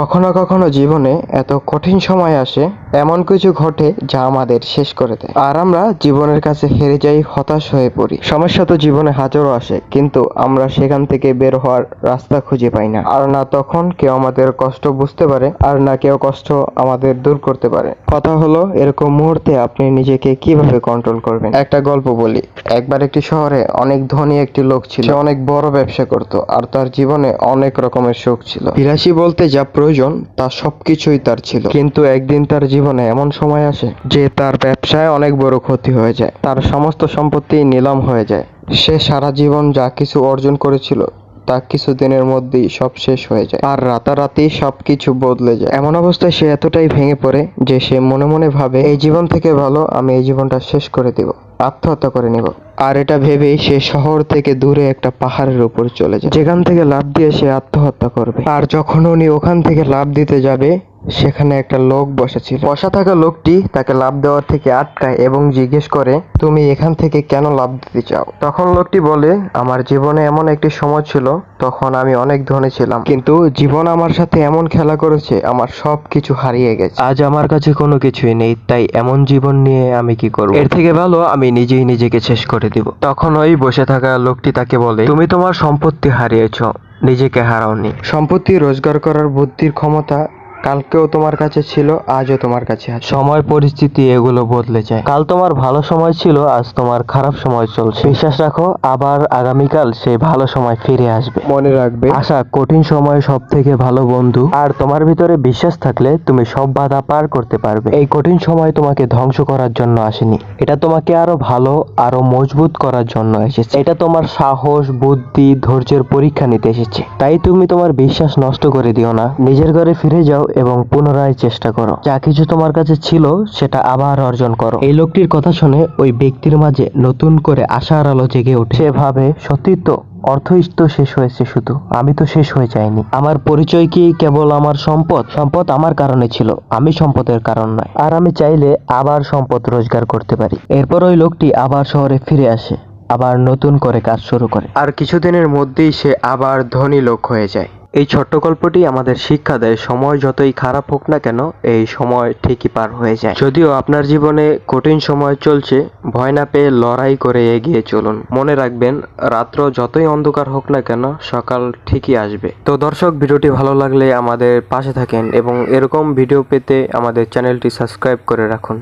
কখনো কখনো জীবনে এত কঠিন সময় আসে, এমন কিছু ঘটে যা আমাদের শেষ করে দেয়। আর আমরা জীবনের কাছে হেরে যাই, হতাশ হয়ে পড়ি। সমস্যা তো জীবনে হাজারও আসে, কিন্তু আমরা সেখান থেকে বের হওয়ার রাস্তা খুঁজে পাই না। আর না তখন কেউ আমাদের কষ্ট বুঝতে পারে, আর না কেউ কষ্ট আমাদের দূর করতে পারে। কথা হলো, এরকম মুহূর্তে আপনি নিজেকে কীভাবে কন্ট্রোল করবেন? একটা গল্প বলি। একবার একটি শহরে অনেক ধনী একটি লোক ছিল। সে অনেক বড় ব্যবসা করত, আর তার জীবনে অনেক রকমের সুখ ছিল। বিলাসী বলতে যা প্রয়োজন, তা সবকিছুই তার ছিল। কিন্তু একদিন তার জীবনে এমন সময় আসে যে তার ব্যবসায় অনেক বড় ক্ষতি হয়ে যায়। তার সমস্ত সম্পত্তি নিলাম হয়ে যায়। সে সারা জীবন যা কিছু অর্জন করেছিল, তা কিছুদিনের মধ্যেই সব শেষ হয়ে যায়। আর রাতারাতি সবকিছু বদলে যায়। এমন অবস্থায় সে এতটাই ভেঙে পড়ে যে সে মনে মনে ভাবে, এই জীবন থেকে ভালো, আমি এই জীবনটা শেষ করে দেব। আত্মহত্যা করে নিব। আর এটা ভেবেই সে শহর থেকে দূরে একটা পাহাড়ের উপর চলে যায়। যেখান থেকে লাভ দিয়ে সে আত্মহত্যা করবে। আর যখন উনি ওখান থেকে লাভ দিতে যাবে সেখানে একটা লোক বসা ছিল বসা থাকা লোকটি তাকে লাভ দেওয়ার থেকে আটকায় এবং জিজ্ঞেস করে, তুমি এখান থেকে কেন লাভ দিতে চাও? তখন লোকটি বলে, আমার জীবনে এমন একটি সময় ছিল, তখন আমি অনেক ধনী ছিলাম। কিন্তু জীবন আমার সাথে এমন খেলা করেছে, আমার সব কিছু হারিয়ে গেছে। আজ আমার কাছে কোনো কিছুই নেই, তাই এমন জীবন নিয়ে আমি কি করব? এর থেকে ভালো, আমি নিজেই নিজেকে শেষ করে দিব। তখন ওই বসে থাকা লোকটি তাকে বলে, তুমি তোমার সম্পত্তি হারিয়েছ, নিজেকে হারাওনি। সম্পত্তি রোজগার করার বুদ্ধির ক্ষমতা কালকেও তোমার কাছে ছিল আজও তোমার কাছে আছে। সময় পরিস্থিতি এগুলো বদলে যায়। কাল তোমার ভালো সময় ছিল আজ তোমার খারাপ সময় চলছে। বিশ্বাস রাখো আবার আগামীকাল সেই ভালো সময় ফিরে আসবে। মনে রাখবে। আশা কঠিন সময় সব থেকে ভালো বন্ধু। আর তোমার ভিতরে বিশ্বাস থাকলে তুমি সব বাধা পার করতে পারবে। এই কঠিন সময় তোমাকে ধ্বংস করার জন্য আসেনি। এটা তোমাকে আরও ভালো আরও মজবুত করার জন্য এসেছে। এটা তোমার সাহস বুদ্ধি ধৈর্যের পরীক্ষা নিতে এসেছে। তাই তুমি তোমার বিশ্বাস নষ্ট করে দিও না। নিজের ঘরে ফিরে যাও এবং পুনরায় চেষ্টা করো। যা কিছু তোমার কাছে ছিল, সেটা আবার অর্জন করো। এই লোকটির কথা শুনে ওই ব্যক্তির মাঝে নতুন করে আশার আলো জেগে ওঠে। সে ভাবে, সত্যি তো, অর্থই তো শেষ হয়েছে শুধু। আমি তো শেষ হয়ে যাইনি। আমার পরিচয় কি কেবল আমার সম্পদ? সম্পদ আমার কারণে ছিল। আমি সম্পদের কারণ নয়। আর আমি চাইলে আবার সম্পদ রোজগার করতে পারি। এরপর ওই লোকটি আবার শহরে ফিরে আসে। আবার নতুন করে কাজ শুরু করে। আর কিছুদিনের মধ্যেই সে আবার ধনী লোক হয়ে যায়। এই ছোট্ট গল্পটি আমাদের শিক্ষা দেয়, সময় যতই খারাপ হোক না কেন, এই সময় ঠিকই পার হয়ে যায়। যদিও আপনার জীবনে কঠিন সময় চলছে, ভয় না পেয়ে লড়াই করে এগিয়ে চলুন। মনে রাখবেন, রাত্র যতই অন্ধকার হোক না কেন, সকাল ঠিকই আসবে। তো দর্শক, ভিডিওটি ভালো লাগলে আমাদের পাশে থাকেন এবং এরকম ভিডিও পেতে আমাদের চ্যানেলটি সাবস্ক্রাইব করে রাখুন।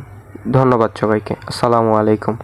ধন্যবাদ সবাইকে। আসসালামু আলাইকুম।